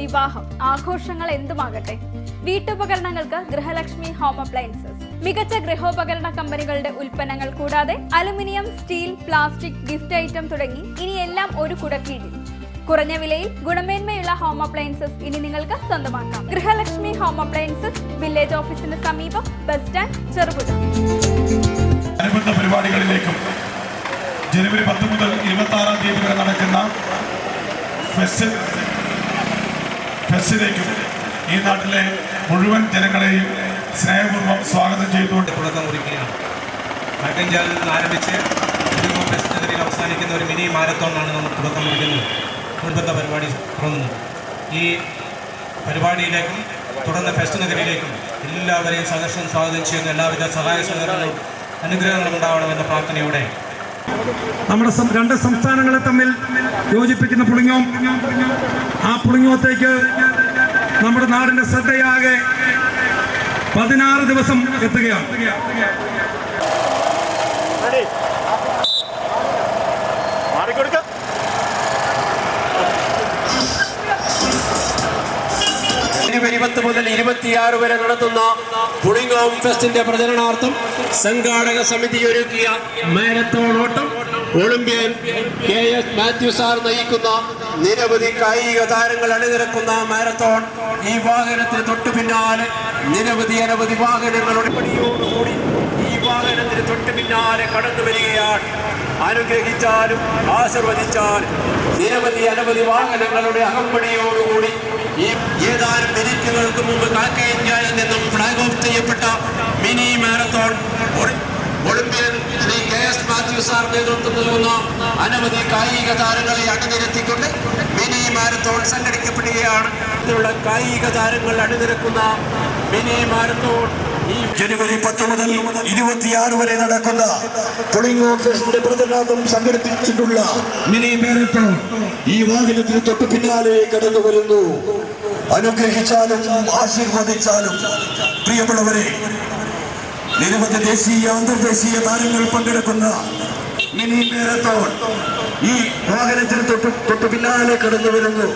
വിവാഹം. ആഘോഷങ്ങൾ എന്തുമാകട്ടെ? വീട്ടുപകരണങ്ങൾക്ക് ഗൃഹലക്ഷ്മി ഹോം അപ്ലയൻസസ്. മികച്ച ഗൃഹോപകരണ കമ്പനികളുടെ ഉൽപ്പന്നങ്ങൾ കൂടാതെ aluminium steel plastic gift item തുടങ്ങി ഇനിയെല്ലാം ഒരു കുടക്കീഴിൽ. കുറഞ്ഞ വിലയിൽ ഗുണമേന്മയുള്ള ഹോം അപ്ലയൻസസ് ഇനി നിങ്ങൾക്ക് സ്വന്തമാക്കാം. ഗൃഹലക്ഷ്മി ഹോം അപ്ലയൻസസ് വില്ലേജ് ഓഫീസിന് സമീപം ബസ് സ്റ്റാൻഡ് ചെറുപുഴ. അനുബന്ധ പരിപാടികളിലേക്കും ജനുവരി പത്ത് മുതൽ ഇരുപത്തി ആറാം തീയതി വരെ നടക്കുന്ന ഫെസ്റ്റ് ഫെസ്റ്റിലേക്കും ഈ നാട്ടിലെ മുഴുവൻ ജനങ്ങളെയും സ്നേഹപൂർവം സ്വാഗതം ചെയ്തുകൊണ്ട് തുടക്കം കുറിക്കുകയാണ്. മറ്റഞ്ചാലിൽ നിന്ന് ആരംഭിച്ച് നഗരിയിൽ അവസാനിക്കുന്ന ഒരു മിനി മാരത്തോണാണ് നമ്മൾ തുടക്കം കുറിക്കുന്നത്. മുൻപത്തെ പരിപാടി തുടങ്ങുന്നത് ഈ പരിപാടിയിലേക്കും തുടർന്ന് ഫെസ്റ്റ് നഗരിയിലേക്കും എല്ലാവരെയും സഹർഷം സ്വാഗതം ചെയ്യുന്ന എല്ലാവിധ സഹായ സഹകരണങ്ങളും അനുഗ്രഹങ്ങളും ഉണ്ടാവണമെന്ന പ്രാർത്ഥനയോടെ. നമ്മുടെ രണ്ട് സംസ്ഥാനങ്ങളെ തമ്മിൽ യോജിപ്പിക്കുന്ന പുളിങ്ങോം. ആ പുളിങ്ങോത്തേക്ക് നമ്മുടെ നാടിന്റെ ശ്രദ്ധയാകെ പതിനാറ് ദിവസം എത്തുകയാണ്. ജനുവരി പത്ത് മുതൽ ഇരുപത്തിയാറ് വരെ നടത്തുന്ന പുളിങ്ങോം ഫെസ്റ്റിന്റെ പ്രചരണാർത്ഥം സംഘാടക സമിതി ഒരുക്കിയ മാരത്തോൺ ഓട്ടം. Olympian K S Mathew sir നയിക്കുന്ന നിരവധി കായിക താരങ്ങൾ അണിനിരക്കുന്ന മാരത്തോൺ ഈ വാഹനത്തിന് തൊട്ടു പിന്നാലെ നിരവധി അനവധി വാഹനങ്ങളുടെ പണിയോടുകൂടി ഈ വാഹനത്തിന് തൊട്ടു പിന്നാലെ കടന്നു വരികയാണ്. അനുഗ്രഹിച്ചാലും ആശീർവദിച്ചാലും നിരവധി അനവധി വാഹനങ്ങളുടെ അകമ്പടിയോടുകൂടി ഈ ഏതാനും മിനിറ്റുകൾക്ക് മുമ്പ് കാക്കയഞ്ചാലിൽ നിന്നും ഫ്ലാഗ് ഓഫ് ചെയ്യപ്പെട്ട മിനി മാരത്തോൺ ഒളി- Olympian Shri K S Mathew sir നേതൃത്വം നൽകുന്ന അനവധി കായിക താരങ്ങളെ അണിനിരത്തിക്കൊണ്ട് മിനി മാരത്തോൺ സംഘടിക്കപ്പെടുകയാണ്. ഇതിലുള്ള കായിക താരങ്ങൾ അണിനിരക്കുന്ന മിനി മാരത്തോൺ ജനുവരി പത്ത് മുതൽ ഇരുപത്തിയാറ് വരെ നടക്കുന്ന പുളിംഗ് ഓഫീസിന്റെ പ്രചരണാർത്ഥം സംഘടിപ്പിച്ചിട്ടുള്ള മിനി മാരത്തോൺ ഈ വാഹനത്തിന് തൊട്ട് പിന്നാലെ കടന്നു വരുന്നു. അനുഗ്രഹിച്ചാലും ആശീർവദിച്ചാലും. പ്രിയമുള്ളവരെ നിരവധി ദേശീയ അന്തർദേശീയ താരങ്ങൾ പങ്കെടുക്കുന്ന മിനി മാരത്തോൺ ഈ വാഹനത്തിന് തൊട്ട് തൊട്ടു പിന്നാലെ കടന്നു വരുന്നു.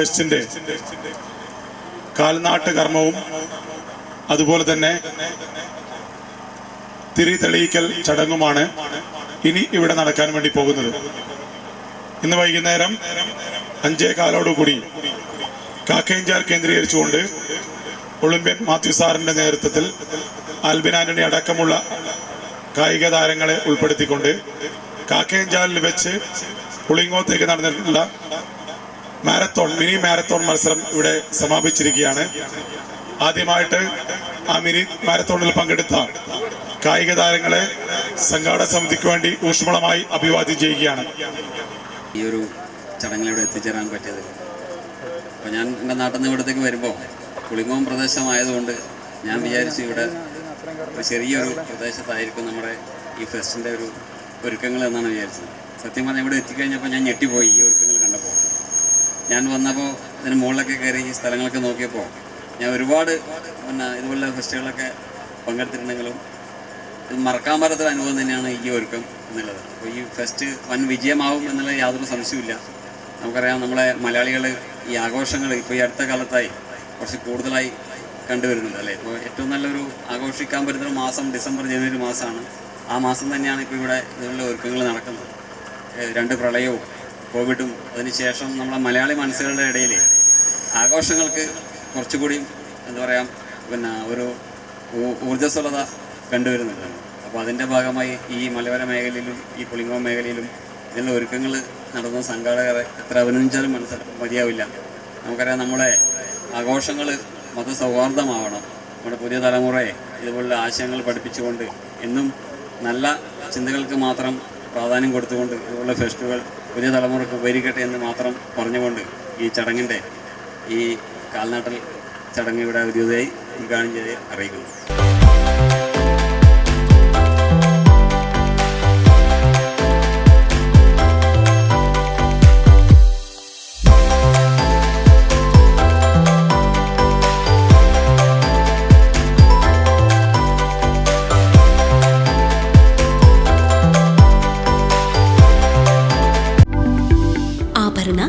ഫെസ്റ്റിന്റെ കാൽനാട്ട് കർമ്മവും അതുപോലെ തന്നെ തിരി തെളിയിക്കൽ ചടങ്ങുമാണ് ഇനി ഇവിടെ നടക്കാൻ വേണ്ടി പോകുന്നത്. ഇന്ന് വൈകുന്നേരം അഞ്ചേ കാലോടുകൂടി കാക്കേഞ്ചാർ കേന്ദ്രീകരിച്ചുകൊണ്ട് ഒളിമ്പ്യൻ മാത്യു സാറിന്റെ നേതൃത്വത്തിൽ ആൽബിൻ അടക്കമുള്ള കായിക താരങ്ങളെ ഉൾപ്പെടുത്തിക്കൊണ്ട് കാക്കയഞ്ചാലിൽ വെച്ച് പുളിങ്ങോത്തേക്ക് നടന്നിട്ടുള്ള മാരത്തോൺ മിനി മാരത്തോൺ മത്സരം ഇവിടെ സമാപിച്ചിരിക്കുകയാണ്. ആദ്യമായിട്ട് ആ മിനി മാരത്തോണിൽ പങ്കെടുത്ത കായിക താരങ്ങളെ സംഘാടക സമിതിക്ക് വേണ്ടി ഊഷ്മളമായി അഭിവാദ്യം ചെയ്യുകയാണ്. ഈ ഒരു ചടങ്ങിലൂടെ എത്തിച്ചേരാൻ പറ്റിയത്. അപ്പോൾ ഞാൻ എന്റെ നാട്ടിൽ നിന്ന് ഇവിടത്തേക്ക് വരുമ്പോൾ പുളിങ്ങോം പ്രദേശമായതുകൊണ്ട് ഞാൻ വിചാരിച്ചു ഇവിടെ ഒരു ചെറിയൊരു പ്രദേശത്തായിരിക്കും നമ്മുടെ ഈ ഫെസ്റ്റിന്റെ ഒരു ഒരുക്കങ്ങൾ എന്നാണ് വിചാരിച്ചത്. സത്യം പറഞ്ഞാൽ ഇവിടെ എത്തിക്കഴിഞ്ഞപ്പോൾ ഞാൻ ഞെട്ടിപ്പോയി ഈ ഒരുക്കങ്ങൾ കണ്ടപ്പോൾ. ഞാൻ വന്നപ്പോൾ ഇതിന് മുകളിലൊക്കെ കയറി ഈ സ്ഥലങ്ങളൊക്കെ നോക്കിയപ്പോൾ ഞാൻ ഒരുപാട് പിന്നെ ഇതുപോലുള്ള ഫെസ്റ്റുകളൊക്കെ പങ്കെടുത്തിട്ടുണ്ടെങ്കിലും ഇത് മറക്കാൻ പറ്റാത്ത അനുഭവം തന്നെയാണ് ഈ ഒരുക്കം എന്നുള്ളത്. അപ്പോൾ ഈ ഫെസ്റ്റ് വൻ വിജയമാവും എന്നുള്ള യാതൊരു സംശയമില്ല നമുക്കറിയാം നമ്മളെ മലയാളികൾ ഈ ആഘോഷങ്ങൾ ഇപ്പോൾ ഈ അടുത്ത കാലത്തായി കുറച്ച് കൂടുതലായി കണ്ടുവരുന്നുണ്ട് അല്ലേ? ഇപ്പോൾ ഏറ്റവും നല്ലൊരു ആഘോഷിക്കാൻ പറ്റുന്ന മാസം ഡിസംബർ ജനുവരി മാസമാണ്. ആ മാസം തന്നെയാണ് ഇപ്പോൾ ഇവിടെ ഇതിനുള്ള ഒരുക്കങ്ങൾ നടക്കുന്നത്. രണ്ട് പ്രളയവും കോവിഡും അതിനുശേഷം നമ്മളെ മലയാളി മനസ്സുകളുടെ ഇടയിൽ ആഘോഷങ്ങൾക്ക് കുറച്ചുകൂടി എന്താ പറയുക പിന്നെ ഒരു ഊർജസ്വലത കണ്ടുവരുന്നുണ്ട്. അപ്പോൾ അതിന്റെ ഭാഗമായി ഈ മലയോര മേഖലയിലും ഈ പുളിങ്ങോ മേഖലയിലും ഇതിനുള്ള ഒരുക്കങ്ങൾ നടന്ന സംഘാടകരെ എത്ര അഭിനന്ദിച്ചാലും മനസ്സിലാക്കാൻ മതിയാവില്ല. നമുക്കറിയാം നമ്മളെ ആഘോഷങ്ങൾ മതസൗഹാർദ്ദമാവണം. നമ്മുടെ പുതിയ തലമുറയെ ഇതുപോലുള്ള ആശയങ്ങൾ പഠിപ്പിച്ചുകൊണ്ട് എന്നും നല്ല ചിന്തകൾക്ക് മാത്രം പ്രാധാന്യം കൊടുത്തുകൊണ്ട് ഇതുപോലുള്ള ഫെസ്റ്റിവൽ പുതിയ തലമുറയ്ക്ക് ഉപകരിക്കട്ടെ എന്ന് മാത്രം പറഞ്ഞുകൊണ്ട് ഈ ചടങ്ങിന്റെ ഈ കാൽനാട്ടൽ ചടങ്ങ് ഇവിടെ ഔദ്യോഗികമായി ഉദ്ഘാടനം ചെയ്ത് അറിയിക്കുന്നു.